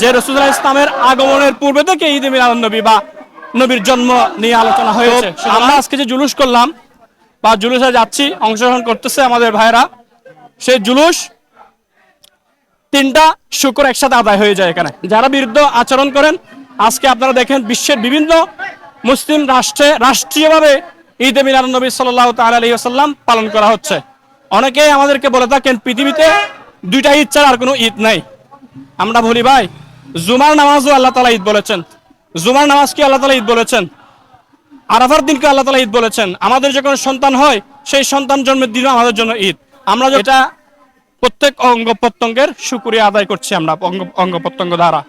যে রসুল্লাহ ইসলামের আগমনের পূর্বে থেকে ঈদ মিলাদ নবী বা নবীর জন্ম নিয়ে আলোচনা হয়েছে। আমরা আজকে যে জুলুস করলাম বা জুলুসে যাচ্ছি অংশগ্রহণ করতেছে আমাদের ভাইরা সেই জুলুস তিনটা শুক্র একসাথে আদায় হয়ে যায় এখানে। যারা বিরুদ্ধ আচরণ করেন আজকে আপনারা দেখেন বিশ্বের বিভিন্ন মুসলিম রাষ্ট্রে রাষ্ট্রীয়ভাবে ঈদ এ মিলাদ নবী সাল্লাহ তাল আলী আসাল্লাম পালন করা হচ্ছে। অনেকেই আমাদেরকে বলে থাকেন পৃথিবীতে দুইটা ঈদ ছাড়া আর কোনো ঈদ নাই। আমরা বলি ভাই জুমার নামাজও আল্লাহ তালা ঈদ বলেছেন। জুমার নামাজ কি আল্লাহ তালা ঈদ বলেছেন। আরাফার দিনকে আল্লাহ তালা ঈদ বলেছেন। আমাদের যখন সন্তান হয় সেই সন্তান জন্মের দিনও আমাদের জন্য ঈদ। আমরা যেটা প্রত্যেক অঙ্গ প্রত্যঙ্গের সুক্রিয়া আদায় করছি আমরা অঙ্গ অঙ্গ প্রত্যঙ্গ দ্বারা।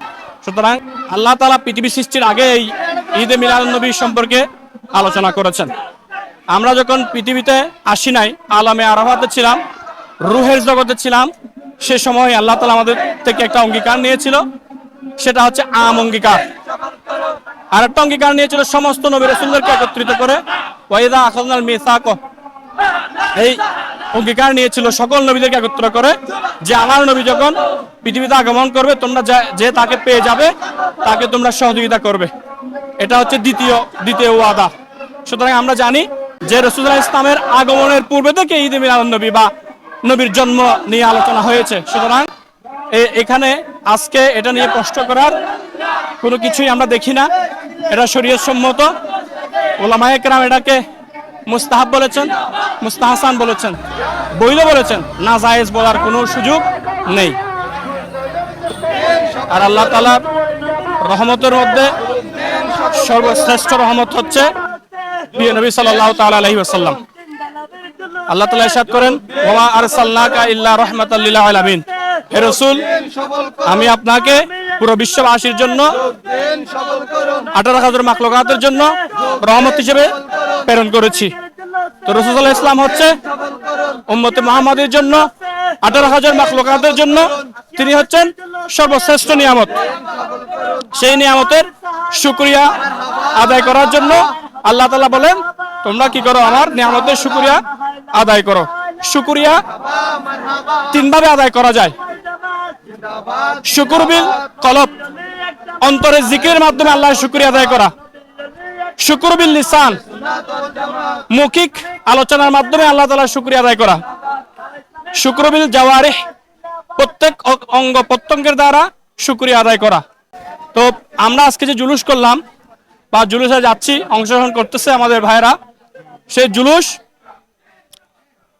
সুতরাং আল্লাহ তালা পৃথিবী সৃষ্টির আগে এই ঈদে মিলাদ নবী সম্পর্কে আলোচনা করেছেন। আমরা যখন পৃথিবীতে আসি নাই আলামে আরাফাতে ছিলাম রুহের জগতে ছিলাম সে সময় আল্লাহ তালা আমাদের থেকে একটা অঙ্গীকার নিয়েছিল। সেটা হচ্ছে আম অঙ্গীকার। আর একটা অঙ্গীকার নিয়েছিল সমস্ত নবী রসুলদেরকে একত্রিত করে। ওয়াইদা আখলনাল মিসাক। এই অঙ্গীকার নিয়েছিল সকল নবীদেরকে একত্র করে যে আমার নবী যখন পৃথিবীতে আগমন করবে, তোমরা যে তাকে পেয়ে যাবে, তাকে তোমরা সহযোগিতা করবে। এটা হচ্ছে দ্বিতীয় দ্বিতীয় ওয়াদা। সুতরাং আমরা জানি যে রসুল্লাহ ইসলামের আগমনের পূর্বে থেকে ঈদ মিলাদ নবী বা নবীর জন্ম নিয়ে আলোচনা হয়েছে। সুতরাং এখানে আজকে এটা নিয়ে কষ্ট করার কোনো কিছুই আমরা দেখি না। এটা শরীয়ত সম্মত ওলামায়ে কেরাম এটাকে মুস্তাহাব বলেছেন মুস্তাহাসান বলেছেন বৈধ বলেছেন, না জায়েজ বলার কোনো সুযোগ নেই। আর আল্লাহ তালার রহমতের মধ্যে সর্বশ্রেষ্ঠ রহমত হচ্ছে নবী সাল্লাহ ওয়াসাল্লাম। আল্লাহ তাআলা ইরশাদ করেন ইল্লা রাহমাতাল লিল আলামিন। হে রাসূল, আমি আপনাকে পুরো বিশ্ববাসীর জন্য আঠারো হাজার মাকলুকাতের জন্য রহমত হিসেবে প্রেরণ করেছি। তো রসুল্লাহ ইসলাম হচ্ছে উম্মতে মোহাম্মদের জন্য আঠারো হাজার মাকলুকাতের জন্য তিনি হচ্ছেন সর্বশ্রেষ্ঠ নিয়ামত। সেই নিয়ামতের শুক্রিয়া আদায় করার জন্য আল্লাহ তালা বলেন, তোমরা কি করো? আমার নিয়ামতের শুক্রিয়া আদায় করো। শুক্রিয়া তিনভাবে আদায় করা যায়। শুকুর বিল কলব অন্তরে জিকিরের মাধ্যমে আল্লাহর শুক্রিয়া আদায় করা। শুকুর বিল লিসান। মৌখিক আলোচনার মাধ্যমে আল্লাহ তালার শুক্রিয়া আদায় করা। শুক্র বিল জাওয়ারে প্রত্যেক অঙ্গ প্রত্যঙ্গের দ্বারা শুক্রিয়া আদায় করা। তো আমরা আজকে যে জুলুস করলাম, বা জুলুসে যাচ্ছি, অংশগ্রহণ করতেছে আমাদের ভাইরা সেই জুলুস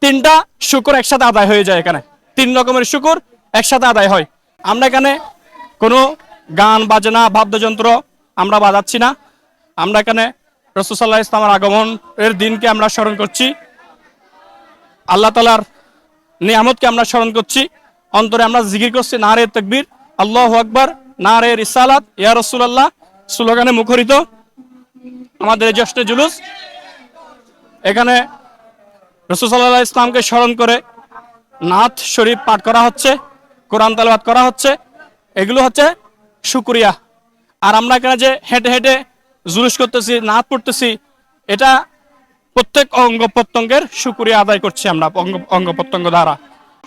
তিনটা শুকুর একসাথে আদায় হয়ে যায় এখানে। তিন রকমের শুকুর একসাথে আদায় হয়। আমরা এখানে কোনো গান, বাজনা, বাদ্যযন্ত্র আমরা বাজাচ্ছি না। আমরা এখানে রসুসাল্লাহ ইসলামের আগমন এর দিনকে আমরা স্মরণ করছি। আল্লাহ তালার নিয়ামতকে আমরা স্মরণ করছি। অন্তরে আমরা জিগির করছি না রে তকবীর, আল্লাহ আকবর না রে রিসালাত, ইয়া রসুল্লাহ স্লোগানে মুখরিত। আমাদের জ্যেষ্ঠ জুলুস। এখানে রসুসাল্লাহ ইসলামকে স্মরণ করে নাথ শরীফ পাঠ করা হচ্ছে। কোরআন তালাবাদ করা হচ্ছে, এগুলো হচ্ছে শুক্রিয়া। আর আমরা এখানে যে হেঁটে হেঁটে জুলুস করতেছি নাথ পড়তেছি, এটা প্রত্যেক অঙ্গ প্রত্যঙ্গের শুক্রিয়া আদায় করছি আমরা, অঙ্গ অঙ্গ প্রত্যঙ্গ দ্বারা।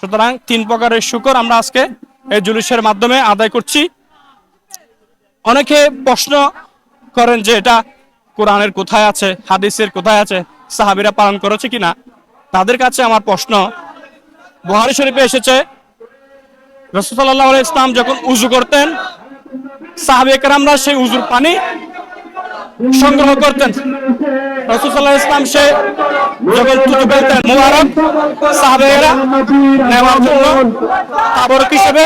সুতরাং তিন প্রকারের শুকর আমরা আজকে এই জুলুসের মাধ্যমে আদায় করছি। অনেকে প্রশ্ন করেন যে এটা কোরআনের কোথায় আছে, হাদিসের কোথায় আছে, সাহাবিরা পালন করেছে কিনা? তাদের কাছে আমার প্রশ্ন, বহারি শরীফে এসেছে রসুল্লাহ ইসলাম যখন উজু করতেন সাহাবি একরামরা সেই উজুর পানি সংগ্রহ করতেন। রসুল্লাহ ইসলাম সে যখন তুতু ফেলতেন মুবারক নেওয়ার জন্য তাবরক হিসেবে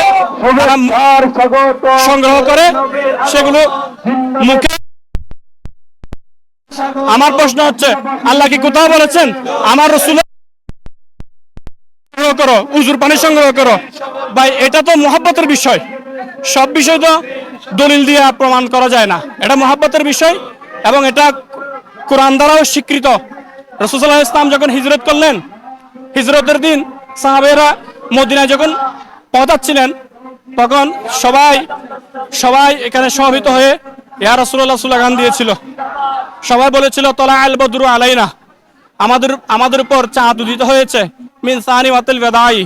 সংগ্রহ করে সেগুলো মুখে আমার প্রশ্ন হচ্ছে, আল্লাহ কি কোথাও বলেছেন? আমার রসুল সংগ্রহ করো, উজুর পানি সংগ্রহ করো। ভাই, এটা তো মহাব্বতের বিষয়। সব বিষয় তো দলিল দিয়ে প্রমাণ করা যায় না। এটা মহাব্বতের বিষয় এবং এটা কোরআন দ্বারাও স্বীকৃত। রসুল্লাহ ইসলাম যখন হিজরত করলেন, হিজরতের দিন সাহাবেরা মদিনায় যখন পৌঁছাচ্ছিলেন, তখন সবাই সবাই এখানে সমবেত হয়ে, ইয়া রসুল্লাহ স্লোগান দিয়েছিল। সবাই বলেছিল, তলা আল বদরু আলাইনা। আমাদের আমাদের উপর চাঁদ উদিত হয়েছে। মিন ওয়াতিল বেদাই।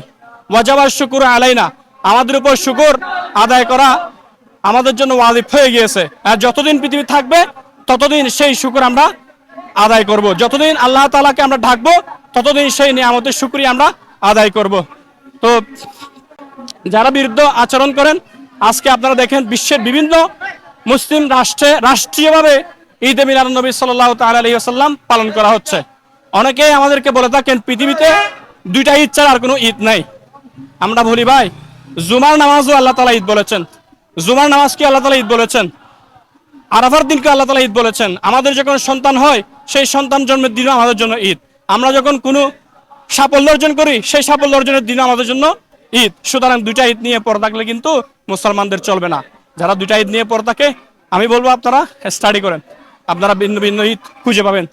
ওয়াজাবার শুকুর আলাইনা। আমাদের উপর শুকুর আদায় করা আমাদের জন্য ওয়াজিব হয়ে গিয়েছে। আর যতদিন পৃথিবী থাকবে, ততদিন সেই শুকুর আমরা আদায় করব। যতদিন আল্লাহ তালাকে আমরা ঢাকবো, ততদিন সেই নিয়ামতের শুকরিয়া আমরা আদায় করব। তো যারা বিরুদ্ধ আচরণ করেন, আজকে আপনারা দেখেন বিশ্বের বিভিন্ন মুসলিম রাষ্ট্রে রাষ্ট্রীয়ভাবে ঈদ এ মিলাদ নবী সাল্লাহ তাল আলী আসাল্লাম পালন করা হচ্ছে। অনেকেই আমাদেরকে বলে থাকেন, পৃথিবীতে দুইটা ঈদ ছাড়া আর কোনো ঈদ নাই। আমরা বলি, ভাই, জুমার নামাজও আল্লাহ তালা ঈদ বলেছেন। জুমার নামাজ কি আল্লাহ তালা ঈদ বলেছেন? আরাফার দিনকে আল্লাহ তালা ঈদ বলেছেন? আমাদের যখন সন্তান হয়, সেই সন্তান জন্মের দিনও আমাদের জন্য ঈদ। আমরা যখন কোনো সাফল্য অর্জন করি, সেই সাফল্য অর্জনের দিনও আমাদের জন্য ঈদ। সুতরাং দুইটা ঈদ নিয়ে পড়ে থাকলে কিন্তু মুসলমানদের চলবে না। যারা দুইটা ঈদ নিয়ে পড়ে থাকে, আমি বলব আপনারা স্টাডি করেন। আপনারা ভিন্ন ভিন্ন ঈদ খুঁজে পাবেন।